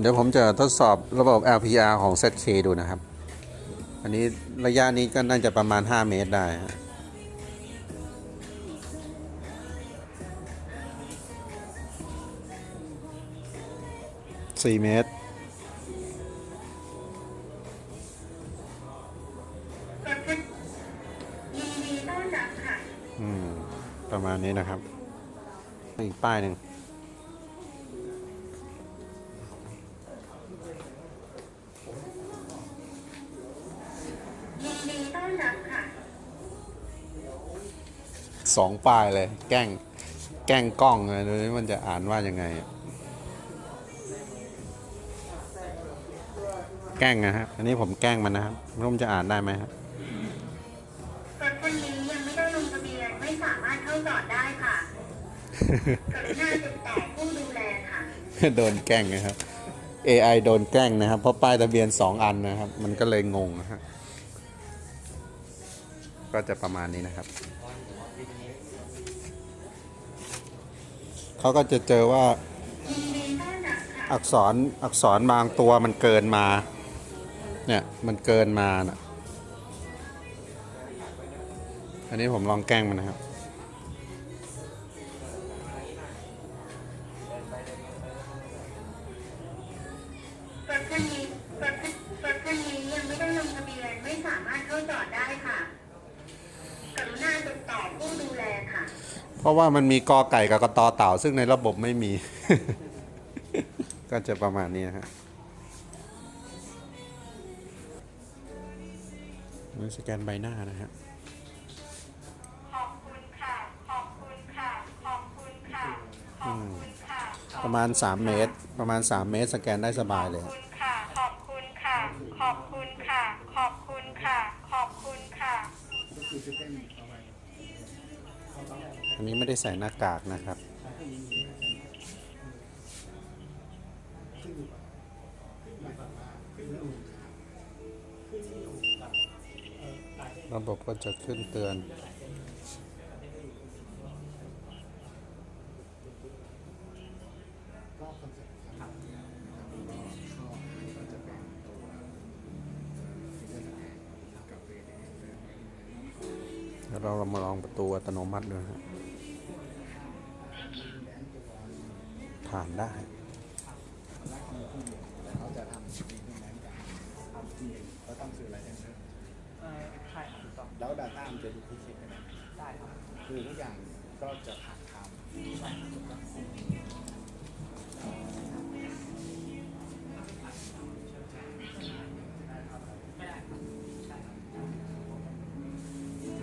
เดี๋ยวผมจะทดสอบระบบ LPR ของ ZK ดูนะครับ อันนี้ระยะนี้ก็น่าจะประมาณ 5 เมตรได้ฮะสี่เมตรกดขึ้นยินดีต้อนรับค่ะอืมประมาณนี้นะครับ อีกป้ายหนึ่ง สองป้ายเลย แกล้ง แกล้งกล้องเลยดูนี่มันจะอ่านว่ายังไงอะแกล้งนะครับอันนี้ผมแกล้งมันนะครับไม่รู้มันจะอ่านได้ไหมครับรถคันนี้ยังไม่ได้ลงทะเบียนไม่สามารถเข้าจอดได้ค่ะกรุณาติดต่อผู้ดูแลค่ะ โดนแกล้งนะครับ AI โดนแกล้งนะครับ เพราะป้ายทะเบียน2อันนะครับ มันก็เลยงงนะฮะ ก็จะประมาณนี้นะครับ เขาก็จะเจอว่าอักษรอักษรบางตัวมันเกินมา เนี่ย มันเกินมานะอันนี้ผมลองแกล้งมันนะครับรถคันนี้รถคันรถคันนี้ยังไม่ได้ลงทะเบียนไม่สามารถเข้าจอดได้ค่ะ กรุณาติดต่อผู้ดูแลค่ะ เพราะว่ามันมีกอไก่กับกตอเต่า ซึ่งในระบบไม่มี ก็จะประมาณนี้นะฮะมันสแกนใบหน้านะฮะขอบคุณค่ะขอบคุณค่ะขอบคุณค่ะขอบคุณค่ะประมาณ 3 เมตร ประมาณ 3 เมตร สแกนได้สบายเลย ขอบฮะคุณค่ะ ขอบคุณค่ะ ขอบคุณค่ะ ขอบคุณค่ะ ขอบคุณค่ะ อันนี้ไม่ได้ใส่หน้ากากนะครับ ระบบก็จะขึ้นเตือนเดี๋ยวเรามาลองประตูอัตโนมัติดูนะฮ ผ่านได้เขาจะทำสิ่งที่นั้นกันทำจริงก็ต้องซื้ออะไรอย่างเงี้ยเอ่อใช่ครับถูกต้องแล้วดัตต้ามันจะดูพิเศษไปไหนได้ครับ คือทุกอย่างก็จะผ่านทางใช่ครับถูกต้อง